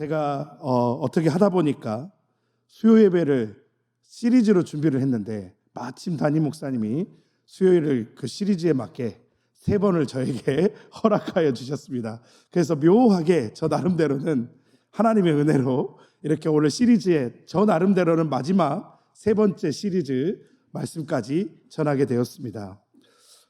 제가 어, 어떻게 하다 보니까 수요 예배를 시리즈로 준비를 했는데 마침 담임 목사님이 수요일을 그 시리즈에 맞게 세 번을 저에게 허락하여 주셨습니다. 그래서 묘하게 저 나름대로는 하나님의 은혜로 이렇게 오늘 시리즈에 저 나름대로는 마지막 세 번째 시리즈 말씀까지 전하게 되었습니다.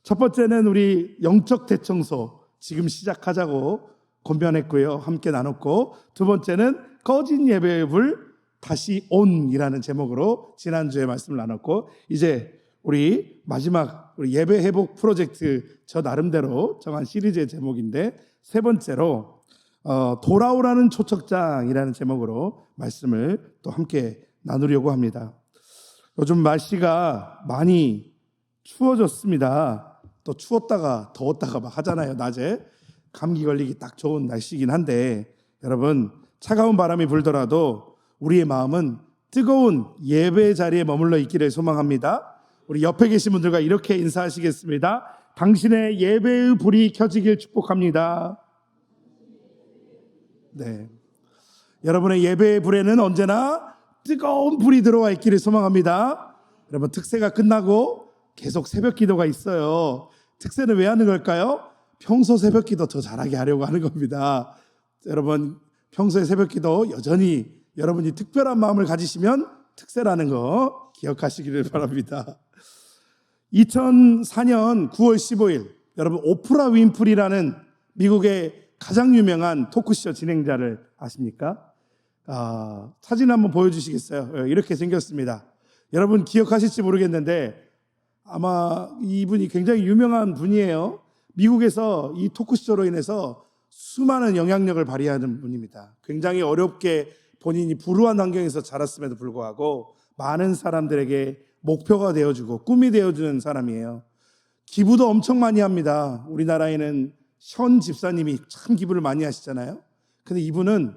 첫 번째는 우리 영적 대청소 지금 시작하자고 권변했고요. 함께 나눴고 두 번째는 꺼진 예배의 불 다시 온이라는 제목으로 지난주에 말씀을 나눴고 이제 우리 마지막 우리 예배 회복 프로젝트 저 나름대로 정한 시리즈의 제목인데 세 번째로 어, 돌아오라는 초척장이라는 제목으로 말씀을 또 함께 나누려고 합니다. 요즘 날씨가 많이 추워졌습니다. 또 추웠다가 더웠다가 막 하잖아요. 낮에 감기 걸리기 딱 좋은 날씨긴 한데 여러분 차가운 바람이 불더라도 우리의 마음은 뜨거운 예배 자리에 머물러 있기를 소망합니다. 우리 옆에 계신 분들과 이렇게 인사하시겠습니다. 당신의 예배의 불이 켜지길 축복합니다. 네. 여러분의 예배의 불에는 언제나 뜨거운 불이 들어와 있기를 소망합니다. 여러분 특세가 끝나고 계속 새벽 기도가 있어요. 특세는 왜 하는 걸까요? 평소 새벽 기도 더 잘하게 하려고 하는 겁니다. 여러분 평소에 새벽 기도 여전히 여러분이 특별한 마음을 가지시면 특세라는 거 기억하시기를 바랍니다. 2004년 9월 15일 여러분 오프라 윈프리라는 미국의 가장 유명한 토크쇼 진행자를 아십니까? 아, 사진 한번 보여주시겠어요? 예, 이렇게 생겼습니다. 여러분 기억하실지 모르겠는데 아마 이분이 굉장히 유명한 분이에요. 미국에서 이 토크쇼로 인해서 수많은 영향력을 발휘하는 분입니다. 굉장히 어렵게 본인이 불우한 환경에서 자랐음에도 불구하고 많은 사람들에게 목표가 되어주고 꿈이 되어주는 사람이에요. 기부도 엄청 많이 합니다. 우리나라에는 현 집사님이 참 기부를 많이 하시잖아요. 근데 이분은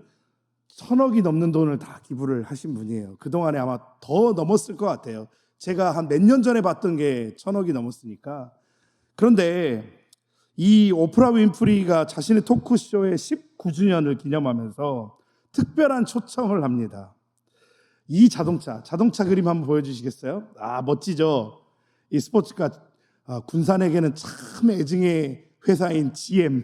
천억이 넘는 돈을 다 기부를 하신 분이에요. 그동안에 아마 더 넘었을 것 같아요. 제가 한 몇 년 전에 봤던 게 천억이 넘었으니까. 그런데 이 오프라 윈프리가 자신의 토크쇼의 19주년을 기념하면서 특별한 초청을 합니다. 이 자동차, 자동차 그림 한번 보여주시겠어요? 아, 멋지죠? 이 스포츠카, 아, 군산에게는 참 애증의 회사인 GM,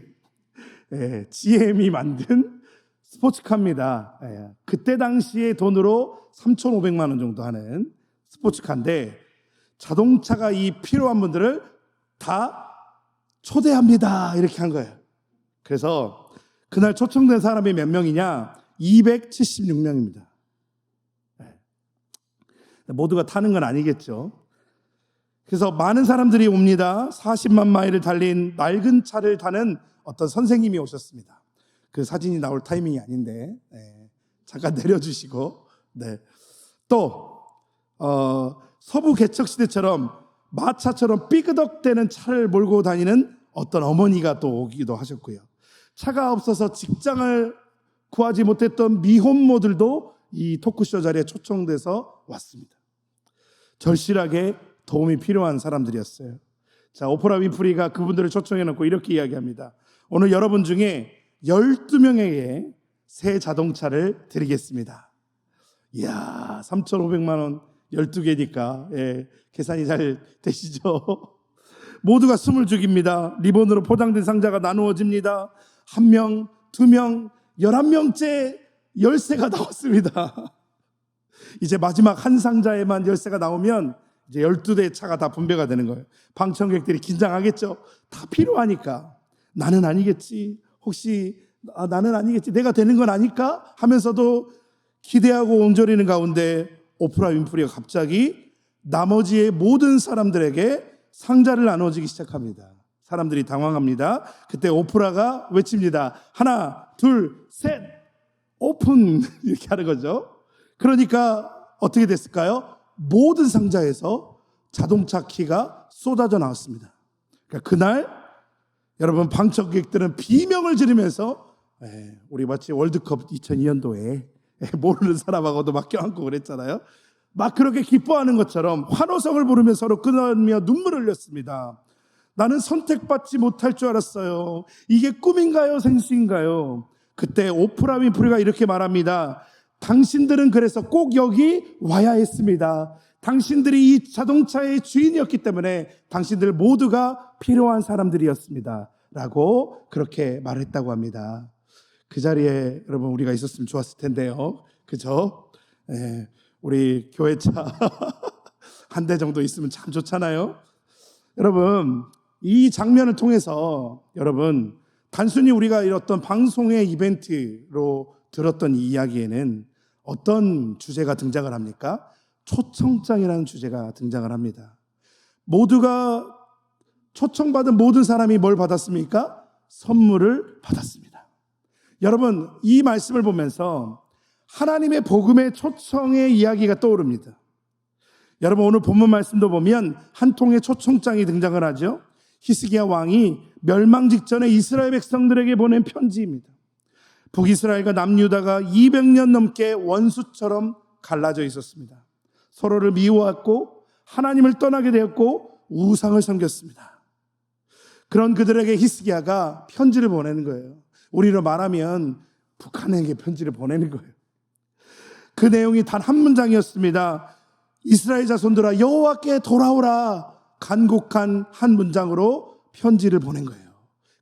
예, GM이 만든 스포츠카입니다. 예, 그때 당시의 돈으로 3,500만 원 정도 하는 스포츠카인데 자동차가 이 필요한 분들을 다 초대합니다. 이렇게 한 거예요. 그래서 그날 초청된 사람이 몇 명이냐? 276명입니다. 모두가 타는 건 아니겠죠. 그래서 많은 사람들이 옵니다. 40만 마일을 달린 낡은 차를 타는 어떤 선생님이 오셨습니다. 그 사진이 나올 타이밍이 아닌데 네, 잠깐 내려주시고 네. 또 어, 서부 개척 시대처럼 마차처럼 삐그덕대는 차를 몰고 다니는 어떤 어머니가 또 오기도 하셨고요. 차가 없어서 직장을 구하지 못했던 미혼모들도 이 토크쇼 자리에 초청돼서 왔습니다. 절실하게 도움이 필요한 사람들이었어요. 자, 오프라 윈프리가 그분들을 초청해 놓고 이렇게 이야기합니다. 오늘 여러분 중에 12명에게 새 자동차를 드리겠습니다. 이야, 3,500만 원 12개니까, 예, 계산이 잘 되시죠? 모두가 숨을 죽입니다. 리본으로 포장된 상자가 나누어집니다. 한 명, 두 명, 열한 명째 열쇠가 나왔습니다. 이제 마지막 한 상자에만 열쇠가 나오면 이제 12대 차가 다 분배가 되는 거예요. 방청객들이 긴장하겠죠. 다 필요하니까. 나는 아니겠지. 혹시 아, 나는 아니겠지. 내가 되는 건 아닐까? 하면서도 기대하고 옹졸이는 가운데 오프라 윈프리가 갑자기 나머지의 모든 사람들에게 상자를 나눠주기 시작합니다. 사람들이 당황합니다. 그때 오프라가 외칩니다. 하나, 둘, 셋, 오픈 이렇게 하는 거죠. 그러니까 어떻게 됐을까요? 모든 상자에서 자동차 키가 쏟아져 나왔습니다. 그러니까 그날 여러분 방청객들은 비명을 지르면서 에, 우리 마치 월드컵 2002년도에 모르는 사람하고도 막 껴안고 그랬잖아요. 막 그렇게 기뻐하는 것처럼 환호성을 부르며 서로 끊으며 눈물을 흘렸습니다. 나는 선택받지 못할 줄 알았어요. 이게 꿈인가요? 생수인가요? 그때 오프라 윈프리가 이렇게 말합니다. 당신들은 그래서 꼭 여기 와야 했습니다. 당신들이 이 자동차의 주인이었기 때문에 당신들 모두가 필요한 사람들이었습니다. 라고 그렇게 말했다고 합니다. 그 자리에 여러분 우리가 있었으면 좋았을 텐데요. 그죠? 예, 우리 교회차 한 대 정도 있으면 참 좋잖아요. 여러분, 이 장면을 통해서 여러분, 단순히 우리가 이렇던 방송의 이벤트로 들었던 이 이야기에는 어떤 주제가 등장을 합니까? 초청장이라는 주제가 등장을 합니다. 모두가 초청받은 모든 사람이 뭘 받았습니까? 선물을 받았습니다. 여러분, 이 말씀을 보면서 하나님의 복음의 초청의 이야기가 떠오릅니다. 여러분 오늘 본문 말씀도 보면 한 통의 초청장이 등장을 하죠. 히스기야 왕이 멸망 직전에 이스라엘 백성들에게 보낸 편지입니다. 북이스라엘과 남유다가 200년 넘게 원수처럼 갈라져 있었습니다. 서로를 미워했고 하나님을 떠나게 되었고 우상을 섬겼습니다. 그런 그들에게 히스기야가 편지를 보내는 거예요. 우리로 말하면 북한에게 편지를 보내는 거예요. 그 내용이 단 한 문장이었습니다. 이스라엘 자손들아 여호와께 돌아오라 간곡한 한 문장으로 편지를 보낸 거예요.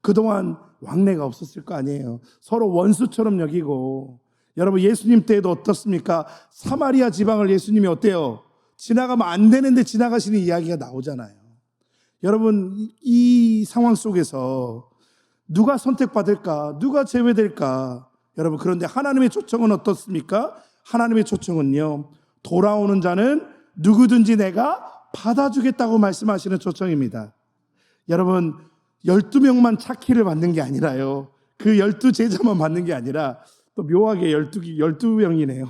그동안 왕래가 없었을 거 아니에요. 서로 원수처럼 여기고 여러분 예수님 때에도 어떻습니까? 사마리아 지방을 예수님이 어때요? 지나가면 안 되는데 지나가시는 이야기가 나오잖아요. 여러분 이- 이 상황 속에서 누가 선택받을까? 누가 제외될까? 여러분 그런데 하나님의 초청은 어떻습니까? 하나님의 초청은요. 돌아오는 자는 누구든지 내가 받아주겠다고 말씀하시는 초청입니다. 여러분 12명만 차키를 받는 게 아니라요. 그 12제자만 받는 게 아니라 또 묘하게 12, 12명이네요.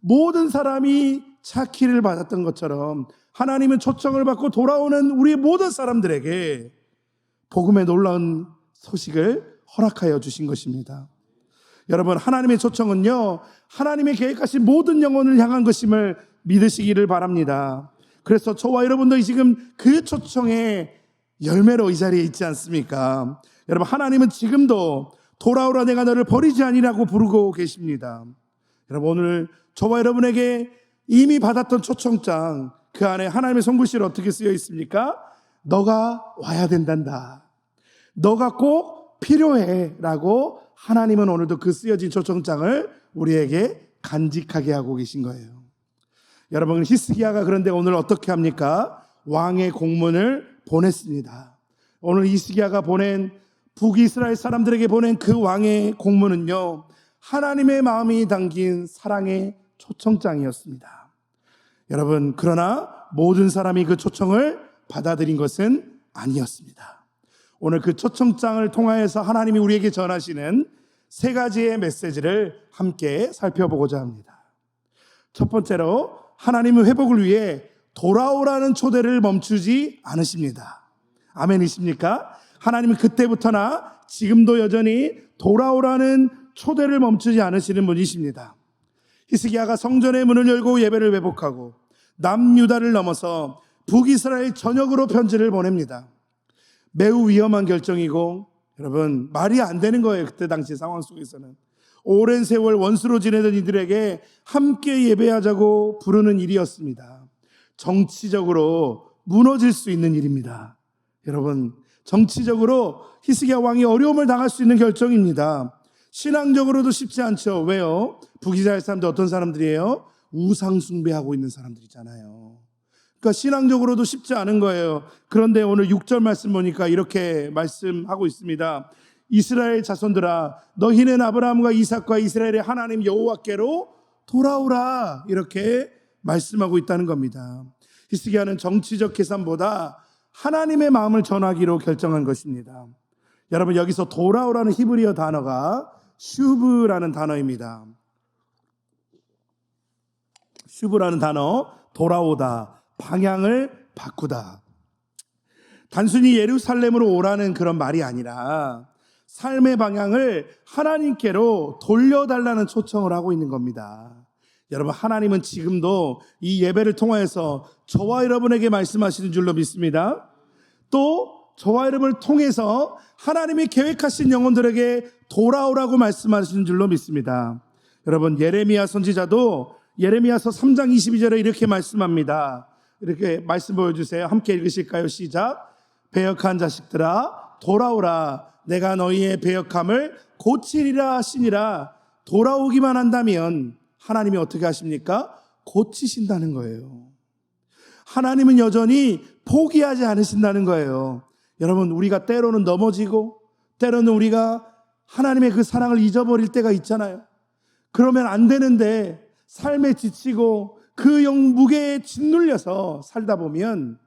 모든 사람이 차키를 받았던 것처럼 하나님은 초청을 받고 돌아오는 우리 모든 사람들에게 복음의 놀라운 소식을 허락하여 주신 것입니다. 여러분, 하나님의 초청은요, 하나님의 계획하신 모든 영혼을 향한 것임을 믿으시기를 바랍니다. 그래서 저와 여러분도 지금 그 초청의 열매로 이 자리에 있지 않습니까? 여러분, 하나님은 지금도 돌아오라 내가 너를 버리지 아니라고 부르고 계십니다. 여러분, 오늘 저와 여러분에게 이미 받았던 초청장, 그 안에 하나님의 손글씨로 어떻게 쓰여 있습니까? 너가 와야 된단다. 너가 꼭 필요해. 라고 하나님은 오늘도 그 쓰여진 초청장을 우리에게 간직하게 하고 계신 거예요. 여러분, 히스기야가 그런데 오늘 어떻게 합니까? 왕의 공문을 보냈습니다. 오늘 히스기야가 보낸 북이스라엘 사람들에게 보낸 그 왕의 공문은요, 하나님의 마음이 담긴 사랑의 초청장이었습니다. 여러분, 그러나 모든 사람이 그 초청을 받아들인 것은 아니었습니다. 오늘 그 초청장을 통하여서 하나님이 우리에게 전하시는 세 가지의 메시지를 함께 살펴보고자 합니다. 첫 번째로 하나님은 회복을 위해 돌아오라는 초대를 멈추지 않으십니다. 아멘이십니까? 하나님은 그때부터나 지금도 여전히 돌아오라는 초대를 멈추지 않으시는 분이십니다. 히스기야가 성전의 문을 열고 예배를 회복하고 남유다를 넘어서 북이스라엘 전역으로 편지를 보냅니다. 매우 위험한 결정이고 여러분 말이 안 되는 거예요. 그때 당시 상황 속에서는 오랜 세월 원수로 지내던 이들에게 함께 예배하자고 부르는 일이었습니다. 정치적으로 무너질 수 있는 일입니다. 여러분 정치적으로 히스기야 왕이 어려움을 당할 수 있는 결정입니다. 신앙적으로도 쉽지 않죠. 왜요? 북이스라엘 사람들 어떤 사람들이에요? 우상 숭배하고 있는 사람들이잖아요. 그러니까 신앙적으로도 쉽지 않은 거예요. 그런데 오늘 6절 말씀 보니까 이렇게 말씀하고 있습니다. 이스라엘 자손들아 너희는 아브라함과 이삭과 이스라엘의 하나님 여호와께로 돌아오라 이렇게 말씀하고 있다는 겁니다. 히스기야는 정치적 계산보다 하나님의 마음을 전하기로 결정한 것입니다. 여러분 여기서 돌아오라는 히브리어 단어가 슈브라는 단어입니다. 슈브라는 단어 돌아오다 방향을 바꾸다. 단순히 예루살렘으로 오라는 그런 말이 아니라 삶의 방향을 하나님께로 돌려달라는 초청을 하고 있는 겁니다. 여러분, 하나님은 지금도 이 예배를 통하여서 저와 여러분에게 말씀하시는 줄로 믿습니다. 또 저와 여러분을 통해서 하나님이 계획하신 영혼들에게 돌아오라고 말씀하시는 줄로 믿습니다. 여러분 예레미야 선지자도 예레미야서 3장 22절에 이렇게 말씀합니다. 이렇게 말씀 보여주세요. 함께 읽으실까요? 시작. 배역한 자식들아 돌아오라. 내가 너희의 배역함을 고치리라 하시니라. 돌아오기만 한다면 하나님이 어떻게 하십니까? 고치신다는 거예요. 하나님은 여전히 포기하지 않으신다는 거예요. 여러분, 우리가 때로는 넘어지고, 때로는 우리가 하나님의 그 사랑을 잊어버릴 때가 있잖아요. 그러면 안 되는데, 삶에 지치고, 그 영 무게에 짓눌려서 살다 보면,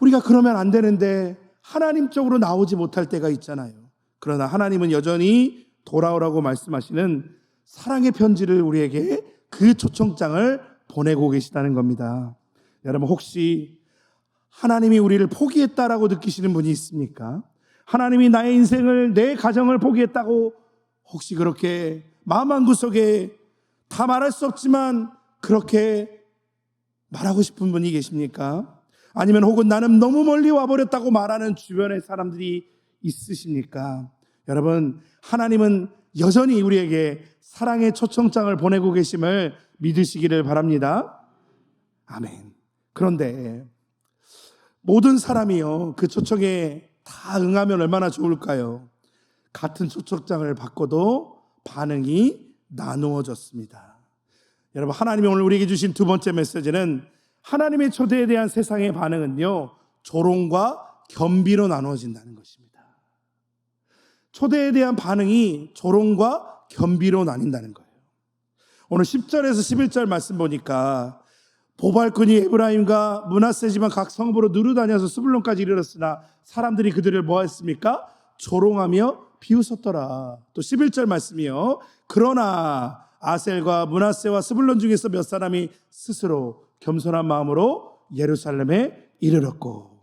우리가 그러면 안 되는데, 하나님 쪽으로 나오지 못할 때가 있잖아요. 그러나 하나님은 여전히 돌아오라고 말씀하시는 사랑의 편지를 우리에게 그 초청장을 보내고 계시다는 겁니다. 여러분 혹시 하나님이 우리를 포기했다라고 느끼시는 분이 있습니까? 하나님이 나의 인생을 내 가정을 포기했다고 혹시 그렇게 마음 한 구석에 다 말할 수 없지만 그렇게 말하고 싶은 분이 계십니까? 아니면 혹은 나는 너무 멀리 와버렸다고 말하는 주변의 사람들이 있으십니까? 여러분, 하나님은 여전히 우리에게 사랑의 초청장을 보내고 계심을 믿으시기를 바랍니다. 아멘. 그런데 모든 사람이요, 그 초청에 다 응하면 얼마나 좋을까요? 같은 초청장을 받고도 반응이 나누어졌습니다. 여러분, 하나님이 오늘 우리에게 주신 두 번째 메시지는 하나님의 초대에 대한 세상의 반응은요, 조롱과 겸비로 나누어진다는 것입니다. 초대에 대한 반응이 조롱과 겸비로 나뉜다는 거예요. 오늘 10절에서 11절 말씀 보니까 보발꾼이 에브라임과 문하세 지방 각 성읍으로 누르 다녀서 스불론까지 이르렀으나 사람들이 그들을 뭐 했습니까? 조롱하며 비웃었더라. 또 11절 말씀이요. 그러나 아셀과 문하세와 스불론 중에서 몇 사람이 스스로 겸손한 마음으로 예루살렘에 이르렀고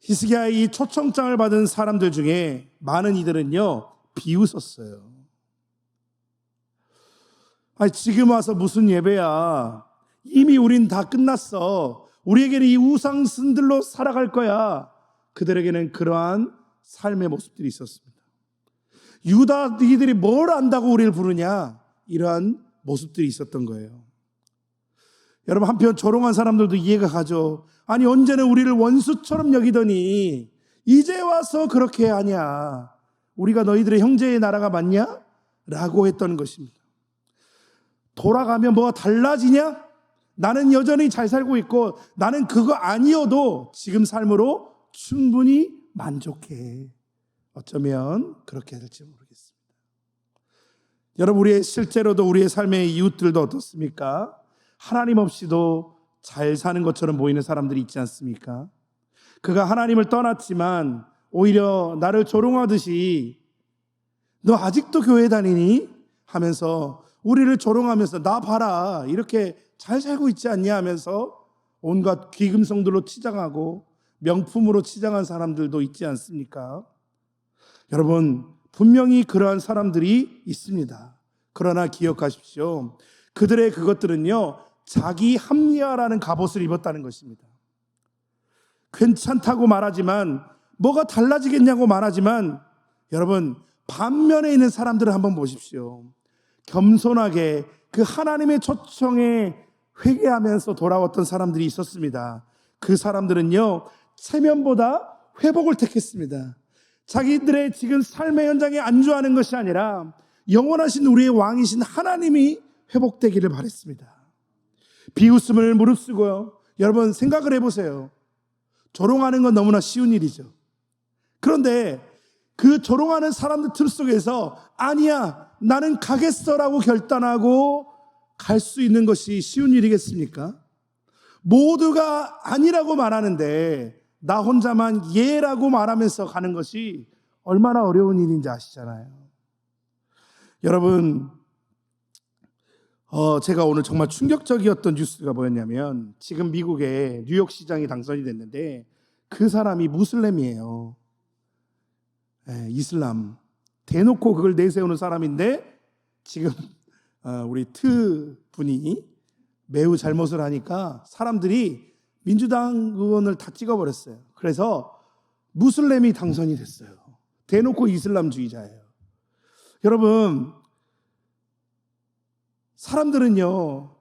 히스기야의 이 초청장을 받은 사람들 중에 많은 이들은요 비웃었어요. 아니 지금 와서 무슨 예배야? 이미 우린 다 끝났어. 우리에게는 이 우상신들로 살아갈 거야. 그들에게는 그러한 삶의 모습들이 있었습니다. 유다 너희들이 뭘 안다고 우리를 부르냐? 이러한 모습들이 있었던 거예요. 여러분 한편 조롱한 사람들도 이해가 가죠. 아니 언제는 우리를 원수처럼 여기더니 이제 와서 그렇게 하냐? 우리가 너희들의 형제의 나라가 맞냐? 라고 했던 것입니다. 돌아가면 뭐가 달라지냐? 나는 여전히 잘 살고 있고 나는 그거 아니어도 지금 삶으로 충분히 만족해. 어쩌면 그렇게 될지 모르겠습니다. 여러분 우리의 실제로도 우리의 삶의 이웃들도 어떻습니까? 하나님 없이도 잘 사는 것처럼 보이는 사람들이 있지 않습니까? 그가 하나님을 떠났지만 오히려 나를 조롱하듯이 너 아직도 교회 다니니? 하면서 우리를 조롱하면서 나 봐라 이렇게 잘 살고 있지 않냐 하면서 온갖 귀금성들로 치장하고 명품으로 치장한 사람들도 있지 않습니까? 여러분 분명히 그러한 사람들이 있습니다. 그러나 기억하십시오. 그들의 그것들은요 자기 합리화라는 갑옷을 입었다는 것입니다. 괜찮다고 말하지만 뭐가 달라지겠냐고 말하지만 여러분 반면에 있는 사람들을 한번 보십시오. 겸손하게 그 하나님의 초청에 회개하면서 돌아왔던 사람들이 있었습니다. 그 사람들은요, 체면보다 회복을 택했습니다. 자기들의 지금 삶의 현장에 안주하는 것이 아니라 영원하신 우리의 왕이신 하나님이 회복되기를 바랬습니다. 비웃음을 무릅쓰고요. 여러분 생각을 해보세요. 조롱하는 건 너무나 쉬운 일이죠. 그런데 그 조롱하는 사람들 틀 속에서 아니야 나는 가겠어라고 결단하고 갈 수 있는 것이 쉬운 일이겠습니까? 모두가 아니라고 말하는데 나 혼자만 예라고 말하면서 가는 것이 얼마나 어려운 일인지 아시잖아요. 여러분, 어, 제가 오늘 정말 충격적이었던 뉴스가 뭐였냐면 지금 미국의 뉴욕 시장이 당선이 됐는데 그 사람이 무슬림이에요. 예, 이슬람 대놓고 그걸 내세우는 사람인데 지금 어, 우리 트 분이 매우 잘못을 하니까 사람들이 민주당 의원을 다 찍어버렸어요. 그래서 무슬림이 당선이 됐어요. 대놓고 이슬람주의자예요. 여러분, 사람들은요,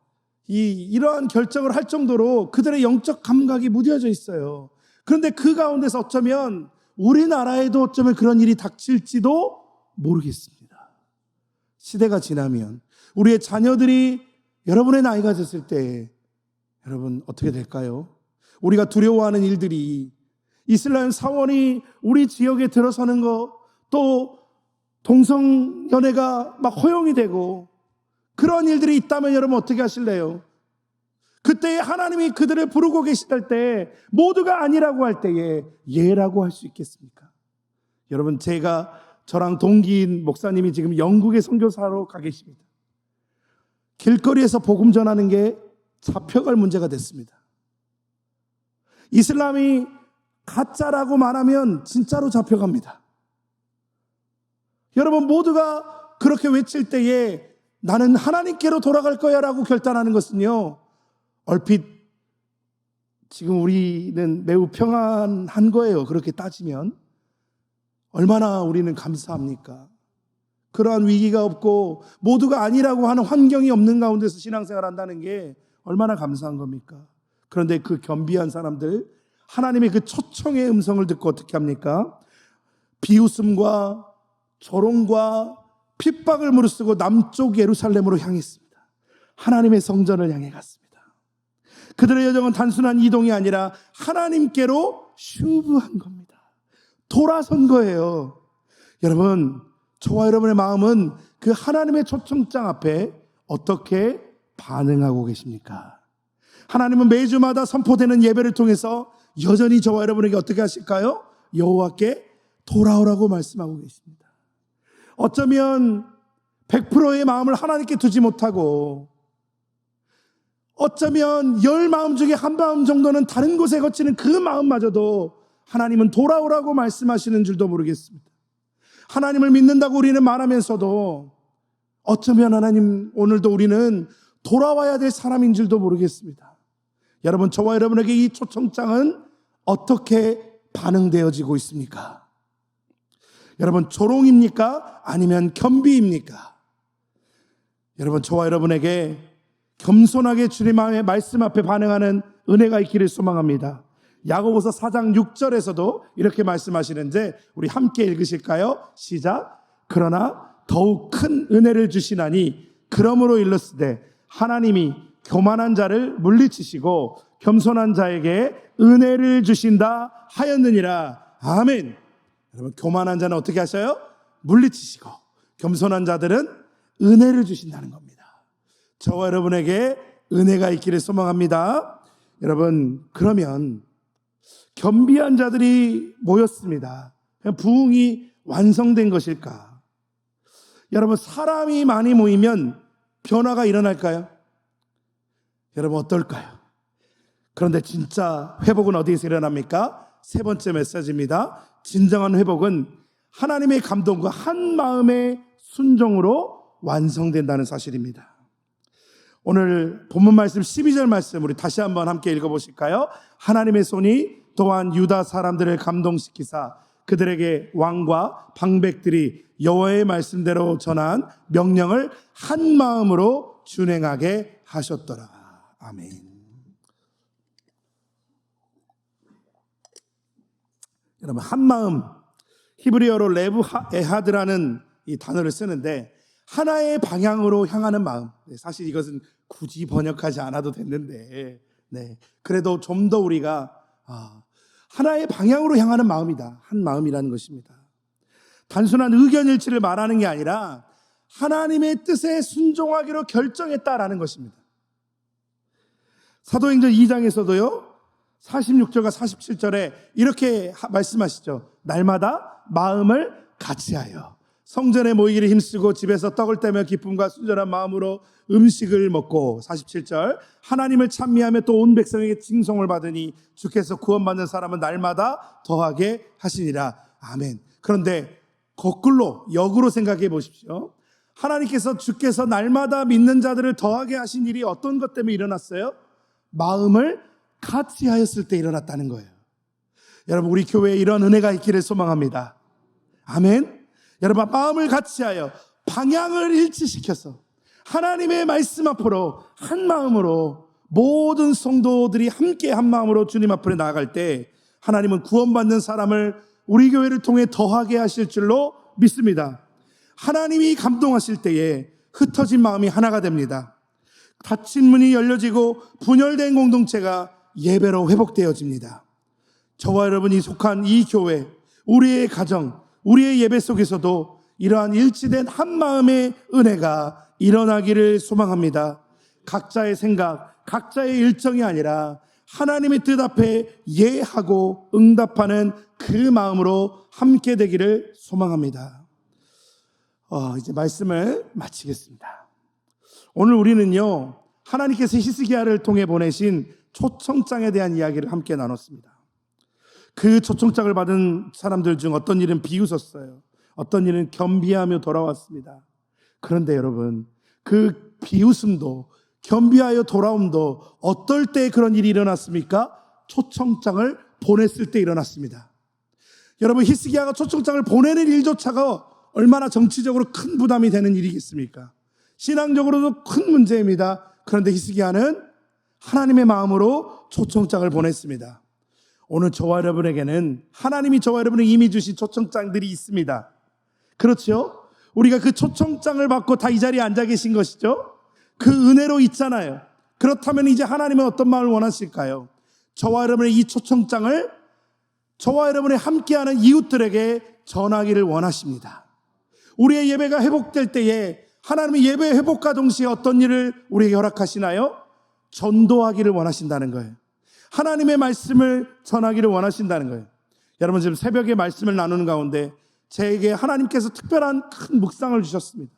이, 이러한 결정을 할 정도로 그들의 영적 감각이 무뎌져 있어요. 그런데 그 가운데서 어쩌면 우리나라에도 어쩌면 그런 일이 닥칠지도 모르겠습니다. 시대가 지나면 우리의 자녀들이 여러분의 나이가 됐을 때 여러분 어떻게 될까요? 우리가 두려워하는 일들이 이슬람 사원이 우리 지역에 들어서는 거또 동성 연애가 막 허용이 되고 그런 일들이 있다면 여러분 어떻게 하실래요? 그때에 하나님이 그들을 부르고 계시할 때 모두가 아니라고 할 때에 예라고 할 수 있겠습니까? 여러분 제가 저랑 동기인 목사님이 지금 영국에 선교사로 가 계십니다. 길거리에서 복음 전하는 게 잡혀갈 문제가 됐습니다. 이슬람이 가짜라고 말하면 진짜로 잡혀갑니다. 여러분 모두가 그렇게 외칠 때에 나는 하나님께로 돌아갈 거야 라고 결단하는 것은요, 얼핏 지금 우리는 매우 평안한 거예요. 그렇게 따지면. 얼마나 우리는 감사합니까? 그러한 위기가 없고 모두가 아니라고 하는 환경이 없는 가운데서 신앙생활 한다는 게 얼마나 감사한 겁니까? 그런데 그 겸비한 사람들, 하나님의 그 초청의 음성을 듣고 어떻게 합니까? 비웃음과 조롱과 핍박을 무릅쓰고 남쪽 예루살렘으로 향했습니다. 하나님의 성전을 향해 갔습니다. 그들의 여정은 단순한 이동이 아니라 하나님께로 슈브한 겁니다. 돌아선 거예요. 여러분, 저와 여러분의 마음은 그 하나님의 초청장 앞에 어떻게 반응하고 계십니까? 하나님은 매주마다 선포되는 예배를 통해서 여전히 저와 여러분에게 어떻게 하실까요? 여호와께 돌아오라고 말씀하고 계십니다. 어쩌면 100%의 마음을 하나님께 두지 못하고 어쩌면 열 마음 중에 한 마음 정도는 다른 곳에 거치는 그 마음마저도 하나님은 돌아오라고 말씀하시는 줄도 모르겠습니다. 하나님을 믿는다고 우리는 말하면서도 어쩌면 하나님 오늘도 우리는 돌아와야 될 사람인 줄도 모르겠습니다. 여러분, 저와 여러분에게 이 초청장은 어떻게 반응되어지고 있습니까? 여러분, 조롱입니까? 아니면 겸비입니까? 여러분, 저와 여러분에게 겸손하게 주님의 말씀 앞에 반응하는 은혜가 있기를 소망합니다. 야고보서 4장 6절에서도 이렇게 말씀하시는데 우리 함께 읽으실까요? 시작. 그러나 더욱 큰 은혜를 주시나니 그러므로 일렀으되 하나님이 교만한 자를 물리치시고 겸손한 자에게 은혜를 주신다 하였느니라. 아멘. 여러분 교만한 자는 어떻게 하셔요? 물리치시고 겸손한 자들은 은혜를 주신다는 겁니다. 저와 여러분에게 은혜가 있기를 소망합니다. 여러분 그러면 겸비한 자들이 모였습니다. 부흥이 완성된 것일까? 여러분 사람이 많이 모이면 변화가 일어날까요? 여러분 어떨까요? 그런데 진짜 회복은 어디에서 일어납니까? 세 번째 메시지입니다. 진정한 회복은 하나님의 감동과 한 마음의 순종으로 완성된다는 사실입니다. 오늘 본문 말씀 12절 말씀 우리 다시 한번 함께 읽어 보실까요? 하나님의 손이 또한 유다 사람들을 감동시키사 그들에게 왕과 방백들이 여호와의 말씀대로 전한 명령을 한 마음으로 준행하게 하셨더라. 아멘. 여러분 한 마음 히브리어로 레브 에하드라는 이 단어를 쓰는데 하나의 방향으로 향하는 마음. 네, 사실 이것은 굳이 번역하지 않아도 됐는데, 네. 그래도 좀 더 우리가 아, 하나의 방향으로 향하는 마음이다. 한 마음이라는 것입니다. 단순한 의견 일치를 말하는 게 아니라 하나님의 뜻에 순종하기로 결정했다라는 것입니다. 사도행전 2장에서도요, 46절과 47절에 이렇게 말씀하시죠. 날마다 마음을 같이하여 성전에 모이기를 힘쓰고 집에서 떡을 떼며 기쁨과 순전한 마음으로 음식을 먹고 47절 하나님을 찬미하며 또 온 백성에게 칭송을 받으니 주께서 구원받는 사람은 날마다 더하게 하시니라 아멘 그런데 거꾸로 역으로 생각해 보십시오 하나님께서 주께서 날마다 믿는 자들을 더하게 하신 일이 어떤 것 때문에 일어났어요? 마음을 같이 하였을 때 일어났다는 거예요 여러분 우리 교회에 이런 은혜가 있기를 소망합니다. 아멘. 여러분 마음을 같이 하여 방향을 일치시켜서 하나님의 말씀 앞으로 한 마음으로 모든 성도들이 함께 한 마음으로 주님 앞으로 나아갈 때 하나님은 구원받는 사람을 우리 교회를 통해 더하게 하실 줄로 믿습니다. 하나님이 감동하실 때에 흩어진 마음이 하나가 됩니다. 닫힌 문이 열려지고 분열된 공동체가 예배로 회복되어집니다. 저와 여러분이 속한 이 교회, 우리의 가정, 우리의 예배 속에서도 이러한 일치된 한 마음의 은혜가 일어나기를 소망합니다. 각자의 생각, 각자의 일정이 아니라 하나님의 뜻 앞에 예하고 응답하는 그 마음으로 함께 되기를 소망합니다. 어, 이제 말씀을 마치겠습니다. 오늘 우리는요, 하나님께서 히스기야를 통해 보내신 초청장에 대한 이야기를 함께 나눴습니다. 그 초청장을 받은 사람들 중 어떤 일은 비웃었어요. 어떤 일은 겸비하며 돌아왔습니다. 그런데 여러분, 그 비웃음도 겸비하여 돌아옴도 어떨 때 그런 일이 일어났습니까? 초청장을 보냈을 때 일어났습니다. 여러분 히스기야가 초청장을 보내는 일조차가 얼마나 정치적으로 큰 부담이 되는 일이겠습니까? 신앙적으로도 큰 문제입니다. 그런데 히스기야는 하나님의 마음으로 초청장을 보냈습니다. 오늘 저와 여러분에게는 하나님이 저와 여러분에게 이미 주신 초청장들이 있습니다. 그렇죠? 우리가 그 초청장을 받고 다 이 자리에 앉아 계신 것이죠? 그 은혜로 있잖아요. 그렇다면 이제 하나님은 어떤 마음을 원하실까요? 저와 여러분의 이 초청장을 저와 여러분의 함께하는 이웃들에게 전하기를 원하십니다. 우리의 예배가 회복될 때에 하나님의 예배 회복과 동시에 어떤 일을 우리에게 허락하시나요? 전도하기를 원하신다는 거예요. 하나님의 말씀을 전하기를 원하신다는 거예요. 여러분 지금 새벽에 말씀을 나누는 가운데 제게 하나님께서 특별한 큰 묵상을 주셨습니다.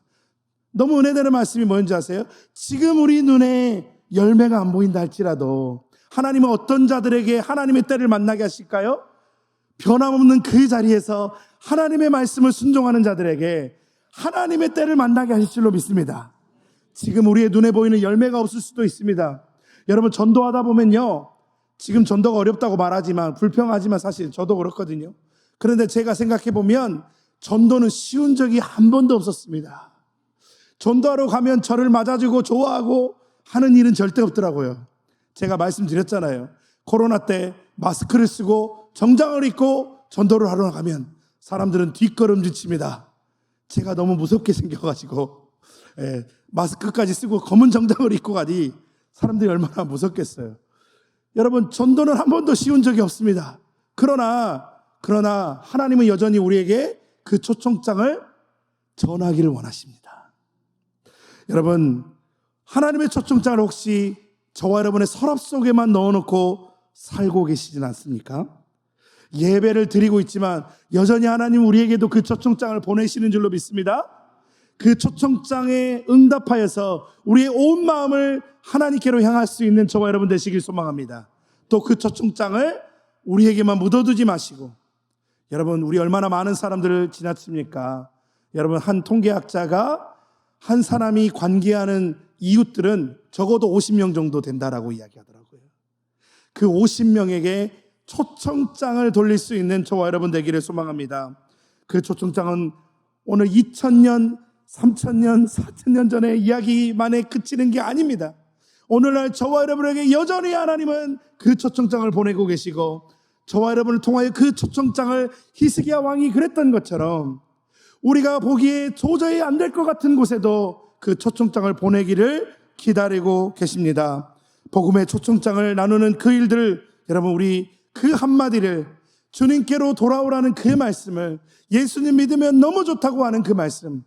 너무 은혜되는 말씀이 뭔지 아세요? 지금 우리 눈에 열매가 안 보인다 할지라도 하나님은 어떤 자들에게 하나님의 때를 만나게 하실까요? 변함없는 그 자리에서 하나님의 말씀을 순종하는 자들에게 하나님의 때를 만나게 하실 줄로 믿습니다. 지금 우리의 눈에 보이는 열매가 없을 수도 있습니다. 여러분 전도하다 보면요. 지금 전도가 어렵다고 말하지만 불평하지만 사실 저도 그렇거든요. 그런데 제가 생각해 보면 전도는 쉬운 적이 한 번도 없었습니다. 전도하러 가면 저를 맞아주고 좋아하고 하는 일은 절대 없더라고요. 제가 말씀드렸잖아요. 코로나 때 마스크를 쓰고 정장을 입고 전도를 하러 가면 사람들은 뒷걸음질 칩니다. 제가 너무 무섭게 생겨가지고 예, 마스크까지 쓰고 검은 정장을 입고 가니 사람들이 얼마나 무섭겠어요. 여러분 전도는 한 번도 쉬운 적이 없습니다. 그러나 그러나 하나님은 여전히 우리에게 그 초청장을 전하기를 원하십니다. 여러분 하나님의 초청장을 혹시 저와 여러분의 서랍 속에만 넣어놓고 살고 계시진 않습니까? 예배를 드리고 있지만 여전히 하나님 우리에게도 그 초청장을 보내시는 줄로 믿습니다. 그 초청장에 응답하여서 우리의 온 마음을 하나님께로 향할 수 있는 저와 여러분 되시길 소망합니다. 또 그 초청장을 우리에게만 묻어두지 마시고 여러분 우리 얼마나 많은 사람들을 지났습니까? 여러분 한 통계학자가 한 사람이 관계하는 이웃들은 적어도 50명 정도 된다라고 이야기하더라고요. 그 50명에게 초청장을 돌릴 수 있는 저와 여러분 되기를 소망합니다. 그 초청장은 오늘 2000년, 3000년, 4000년 전의 이야기만에 그치는 게 아닙니다. 오늘날 저와 여러분에게 여전히 하나님은 그 초청장을 보내고 계시고 저와 여러분을 통하여 그 초청장을 히스기야 왕이 그랬던 것처럼 우리가 보기에 도저히 안 될 것 같은 곳에도 그 초청장을 보내기를 기다리고 계십니다. 복음의 초청장을 나누는 그 일들 여러분 우리 그 한마디를 주님께로 돌아오라는 그 말씀을 예수님 믿으면 너무 좋다고 하는 그 말씀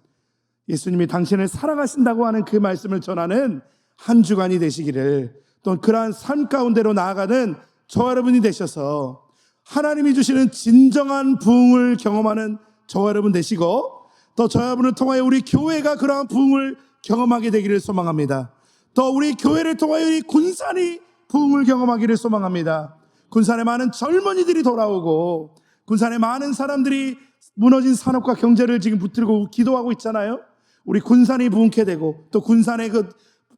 예수님이 당신을 사랑하신다고 하는 그 말씀을 전하는 한 주간이 되시기를 또 그러한 삶 가운데로 나아가는 저 여러분이 되셔서 하나님이 주시는 진정한 부흥을 경험하는 저와 여러분 되시고 또 저 여러분을 통하여 우리 교회가 그러한 부흥을 경험하게 되기를 소망합니다. 또 우리 교회를 통하여 이 군산이 부흥을 경험하기를 소망합니다. 군산에 많은 젊은이들이 돌아오고 군산에 많은 사람들이 무너진 산업과 경제를 지금 붙들고 기도하고 있잖아요. 우리 군산이 부흥케 되고 또 군산의 그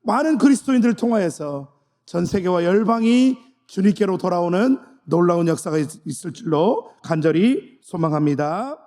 많은 그리스도인들을 통하여서 전 세계와 열방이 주님께로 돌아오는 놀라운 역사가 있- 있을 줄로 간절히 소망합니다.